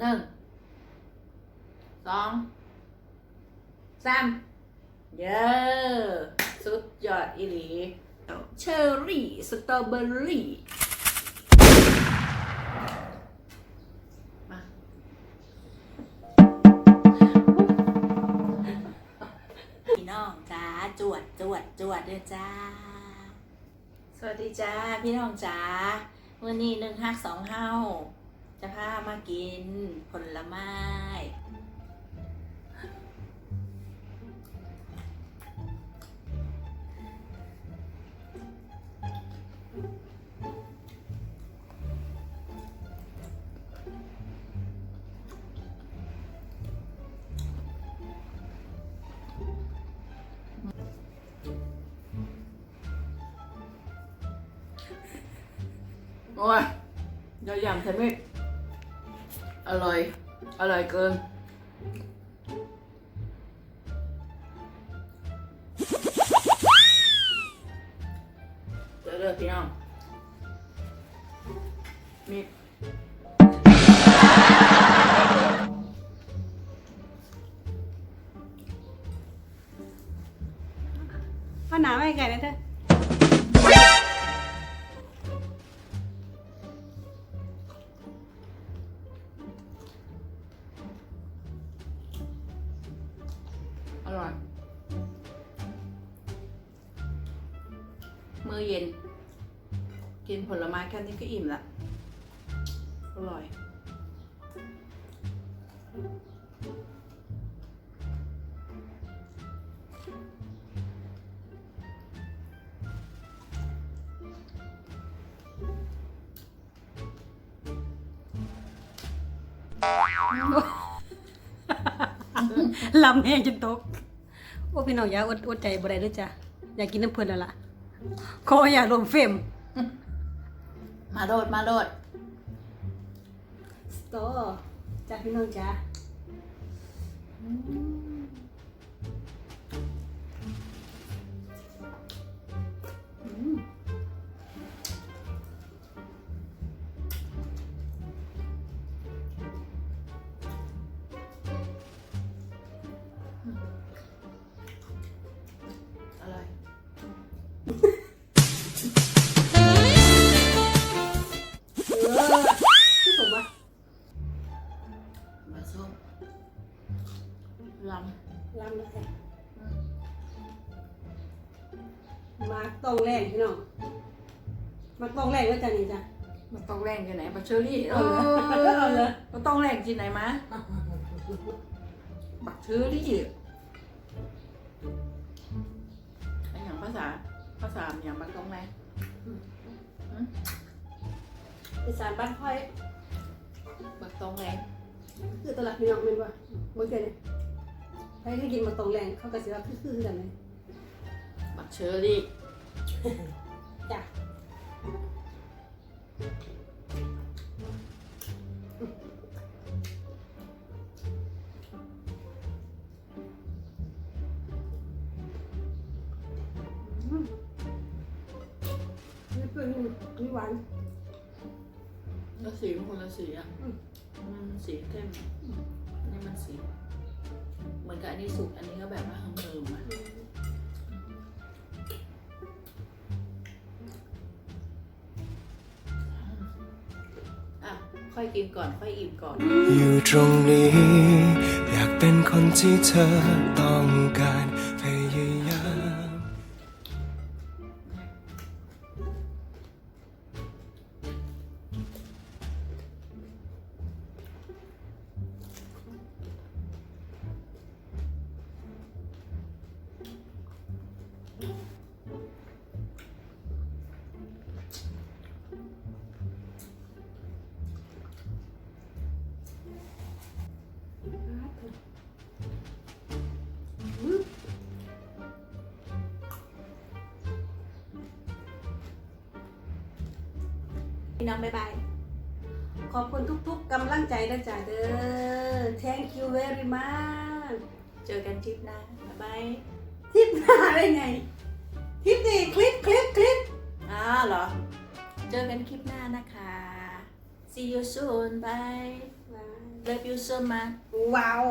หนึ่งสองสามเย้สุดยอดอีหลีเชอร์รี่ สตรอเบอรี่มาพี่น้องจ้าจวดจวดจวดเด้อจ้า สวัสดีจ้า พี่น้องจ้าวันนี้หนึ่งหักสองเฮาจะพา มากิน ผลไม้ โอ้ยยอยำใช่ไหม อร่อย อร่อยเกิน เดี๋ยวเดี๋ยวพี่น้อง มีเอาหนาไม่ไก่นะเธอ ร่อย มื้อเย็น กินผลไม้แค่นี้ก็อิ่มละ อร่อย ลำแห้งจนตก โอ้พี่น้องอย่าอดอดใจบ่ได้เด้วยจ้ะอยากกินน้ำเพิ่นแล้วล่ะขออย่ารวมเฟรมมาโดดมาโดดสตอจ้าพี่น้องจ้า มาต้องแรงพี่น้องมาต้องแรงแล้วจ้ะนี่จ้ะำมันต้องแรงที่ไหนบักเชอรี่เอาเลยเอาเลยมันต้องแรงที่ไหนมะบักเชอรี่ไออย่างภาษาภาษาอย่างมันต้องแรงอีสานบ้านค่อยบักต้องแรงคือตลาดพี่น้องเป็นว่าเมื่อกี้เนี่ยใครที่กินมาตรงแรงเขาก็สิว่าคือๆกันเลยบัก เชอรี่ จ้ะอืมนี่เปรี้ยวนี่นี่หวาน แล้วสีมันคนละสีอะอืม มันสีเข้มอันนี้มันสี เหมือนกับอันนี้สุก อันนี้ก็แบบว่าเฮิมๆอะอะ ค่อยกินก่อนค่อยอิ่มก่อน อยู่ตรงนี้ อยากเป็นคนที่เธอต้องการ พี่น้องบ๊ายบาย ขอบคุณทุกๆกำลังใจนะจ๊ะเด้อ thank you very much เจอกันทริปหน้าบ๊ายบายทิปหน้าได้ไงทิปดีคลิปคลิปคลิปอ้าวเหรอ เจอกันคลิปหน้านะคะ see you soon bye love you so much ว้าว